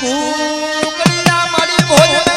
કુકડીના મારી ભોજન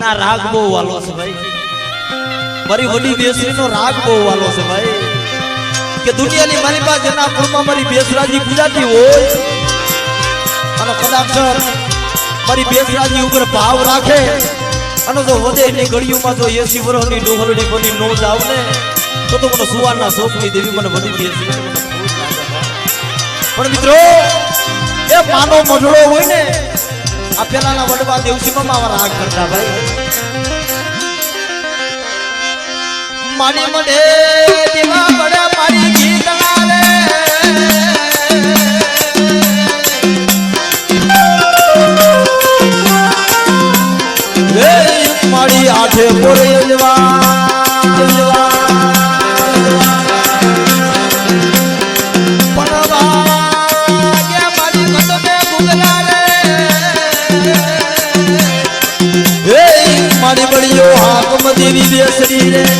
એના રાગ બહુ વાલો છે ભાઈ. મારી વડી બેસરી નો રાગ બહુ વાલો છે ભાઈ. કે દુનિયાની મારી પાસે જેના કુળમાં મારી બેસરાજી પૂજાતી હોય. અને કદાચ મારી બેસરાજી ઉપર ભાવ રાખે. અને જો વધે એની ગળીઓમાં જો એસી વર્ષની ડોહરડી બની નો જાવ ને તો તો મને સુવારના સોપની દેવી મને વધી બેસરી જ. પણ મિત્રો, એ માનો મઢળો હોય ને આ પેલાના વડવા દેવસીમાં માવા રાગ કરતા ભાઈ. મારી મને હાકમ દેવી બેસરી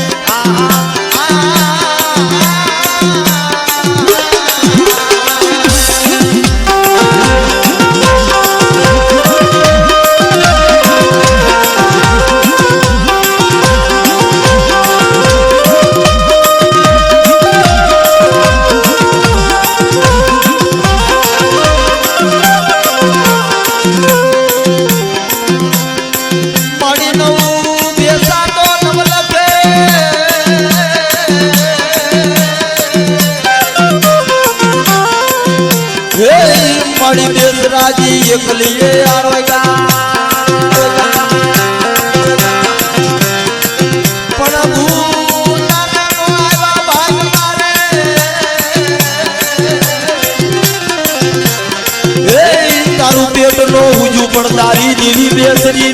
તારું પેટ નો ઉજુ પણ તારી દેવી બેસરી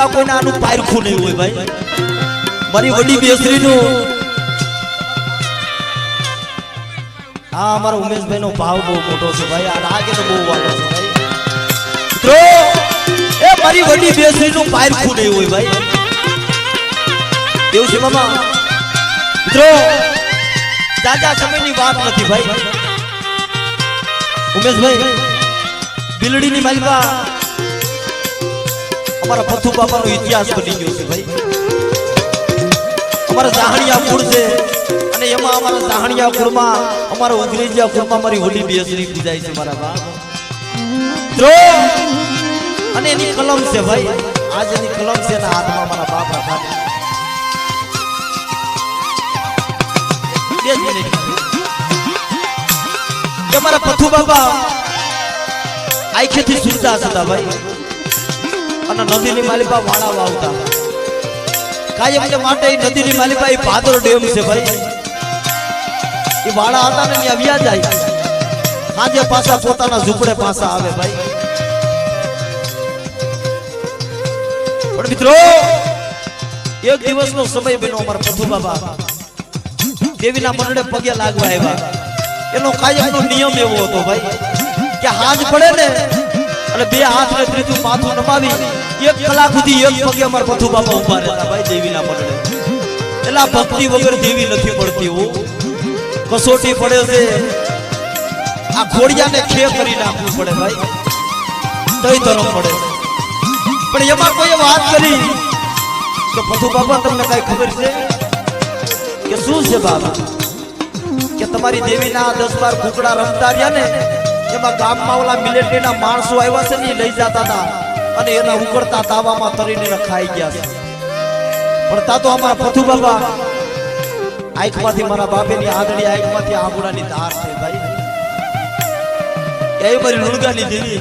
માલિકા કોઈને આનું પારખું નહીં હોય ભાઈ. મારી વડી બેસરીનું. હા, અમારા ઉમેશભાઈ નો ભાવ બહુ મોટો છે ભાઈ. આ રાગ એનો બહુ વાળો છે ભાઈ. એ મારી વડી બેસરીનું પારખું નહીં હોય ભાઈ. એવું છે મામા. મિત્રો જાજા સમયની વાત નથી ભાઈ. ઉમેશભાઈ, બિલડીની માલિકા અમારા પથુ બાપાનો ઇતિહાસ બની ગયો છે ભાઈ. અમારા જાહણિયા કુળ છે. અને એમાં અમારા જાહણિયા કુળમાં, અમારા ઉગરેજિયા કુળમાં મારી હોલી બેસરી પૂજાય છે મારા બાપ મિત્રો અને એની કલમ છે ભાઈ. આજ એની કલમ છે એના હાથમાં મારા બાપ રાખા બે જ મિનિટ. કે મારા પથ્થુ બાપા આખેથી સુરતા હતા ભાઈ. અને નદીની માલિપા વાળા વાવતા કાયમ માટે એ નદીની માલિપા, એ પાદર ડેમ છે ભાઈ. એ વાળા હતા ને, ત્યાં જાય. આજે પાછા પોતાના ઝૂંપડે પાછા આવે ભાઈ. પણ મિત્રો, એક દિવસનો સમય બન્યો અમારા પ્રભુ બાબા. દેવીના મંડળે પગે લાગવા આવ્યા. એનો કાયમનો નિયમ એવો હતો ભાઈ, કે હાજ પડે ને અને બે હાથ ને ત્રીજું માથું નમાવી, એક કલાક સુધી એક પગે અમાર પથુ બાપા ઊભા રહેતા. ભાઈ દેવીના મંડળે એટલે ભક્તિ વગર દેવી નથી પડતી હો. કસોટી પડે છે. આ ખોડિયાને ખે કરી નાખવું પડે ભાઈ. તઈ તરફ પડે. પણ એમાં કોઈ વાત કરી કે પથુ બાપા તમને કઈ ખબર છે? કે શું છે બાબા? કે તમારી દેવીના દસ બાર કુકડા રમતા રહ્યા ને એમાં ગામમાં ઓલા મિલિટરીના માણસો આવ્યા છે ને લઈ જતા હતા. અને એના ઉકળતા તાવામાં તરીને ખાઈ ગયા છે. પણ તા અમારા પથુ બાબા, આંખમાંથી મારા બાપેની આંગળી, આંખમાંથી આંગળાની ધાર છે ભાઈ. એ મારી લુણગાની દેવી.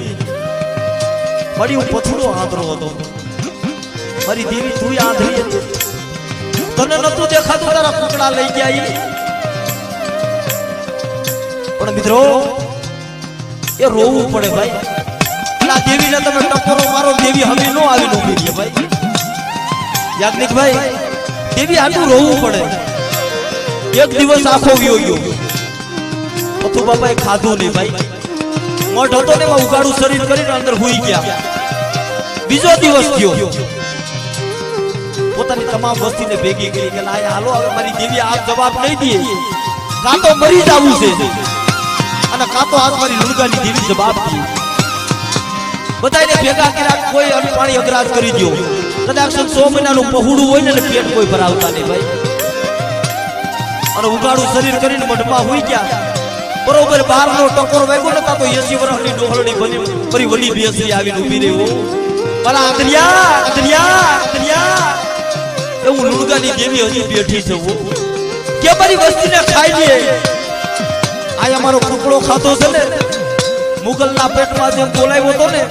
મારી હું પથુડો આંધળો હતો. મારી દેવી તું આંધળી હતી. તને નતું દેખાતું તારા કુકડા લઈ ગયા પણ મિત્રો એ રોવું પડે ભાઈ. આ દેવીને તમે ટકોરો મારો, દેવી હવે નો આવી નો ભાઈ. યાજ્ઞિક ભાઈ? દેવી આટલું રોવું પડે. એક દિવસ આખો ગયો ગયો. પથુ બાપાએ ખાધું નહીં ભાઈ. મઠ હતો ને એમાં ઉગાડું શરીર કરીને અંદર હોઈ ગયા. બીજો દિવસ થયો. પોતાની તમામ વસ્તીને ભેગી કરી કે લાય, હાલો, હવે મારી દેવી આ જવાબ નહીં દે. કાં તો મરી જવું છે. અને કાં તો મારી લુણગાની દેવી જવાબ દી બધાને ભેગા કર્યા, કોઈ અનપાણી અગરાજ કરી દો કદાચ સો મહિનાનું પહોળું હોય ને એટલે પેટ કોઈ ભરાવતા નહીં ભાઈ. અને ઉગાડું શરીર કરીને મઢમાં હોઈ ગયા. બરોબર બારનો ટકોર વાગ્યો ને તો એસી વર્ષની ડોહલડી બની ફરી વડી બેસી આવીને ઊભી રહ્યો ભલા આંધળિયા આંધળિયા આંધળિયા. એવું લુણગાની દેવી હજી બેઠી છે કે મારી વસ્તીને ખાઈ લે? આ અમારો કુકડો ખાતો છે ને? મુગલના પેટમાં જેમ બોલાવ્યો હતો ને,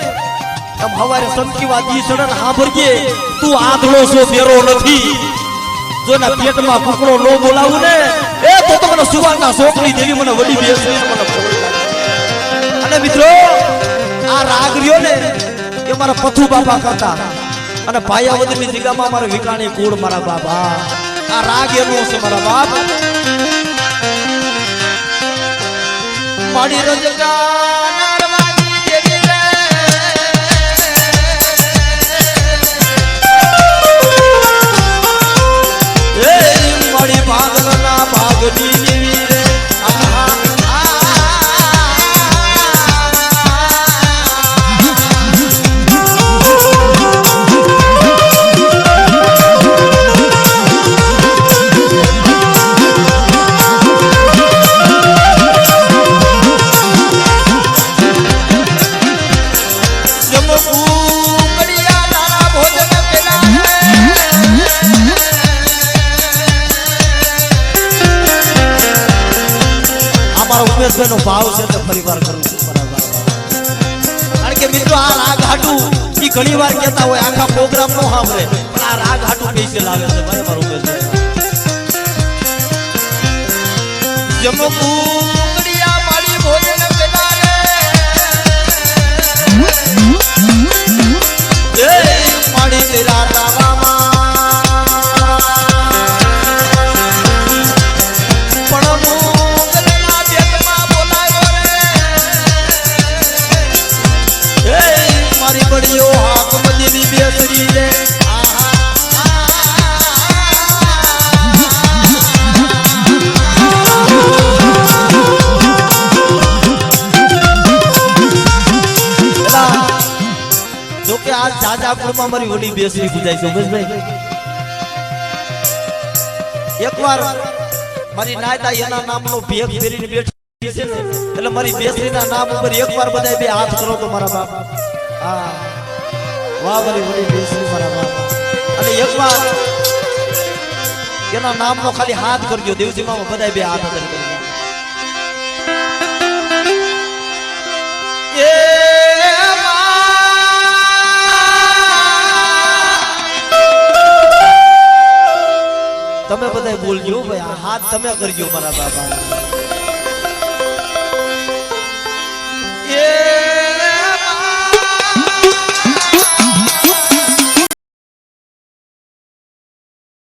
એમ હવારે સંતકીવા ઈ સડન સાંભળીએ તું આંધળો છો ફેરો નથી. જો એના પેટમાં કુકડો નો બોલાવું ને, એ, તો તમને મને સુવારના છોકરી દેવી મને વડી બેસે. મને અને મિત્રો, આ રાગ રહ્યો ને, એ મારા પથુ બાપા કરતા. અને ભાયાવદની જગ્યામાં મારા વિકાણી કુળ મારા બાબા આ રાગ એનો છે મારા બાપ. મારી રજગા અમારો નો ભાવ છે તો પરિવાર કરવું કારણ કે મિત્રો આ રાગ હાટું ઈ ઘણી વાર કહેતા હોય આખા પ્રોગ્રામ નો સાંભળે. પણ આ રાગ હાટું પૈસે લાવે છે? ભાઈ અમારો ઉમેશભાઈ જમ કુકડિયા મારી ભોજન પેલા રે મારી તેરા કુળમાં મારી વડી બેસરી પૂજાય છે ભાઈ. એકવાર મારી નાયતા એના નામનો ભેગ ફેરીને બેઠી છે એટલે મારી બેસરીના નામ ઉપર એકવાર બધાય બે હાથ કરો તો મારા બાપ. હા. વાહ, મારી વડી બેસરી મારા બાપ. અને એકવાર એના નામનો ખાલી હાથ કરજો દેવજી મામા બધાય બે હાથ અંદર બોલજો ભાઈ હાથ તમે કરજો મારા બાપા.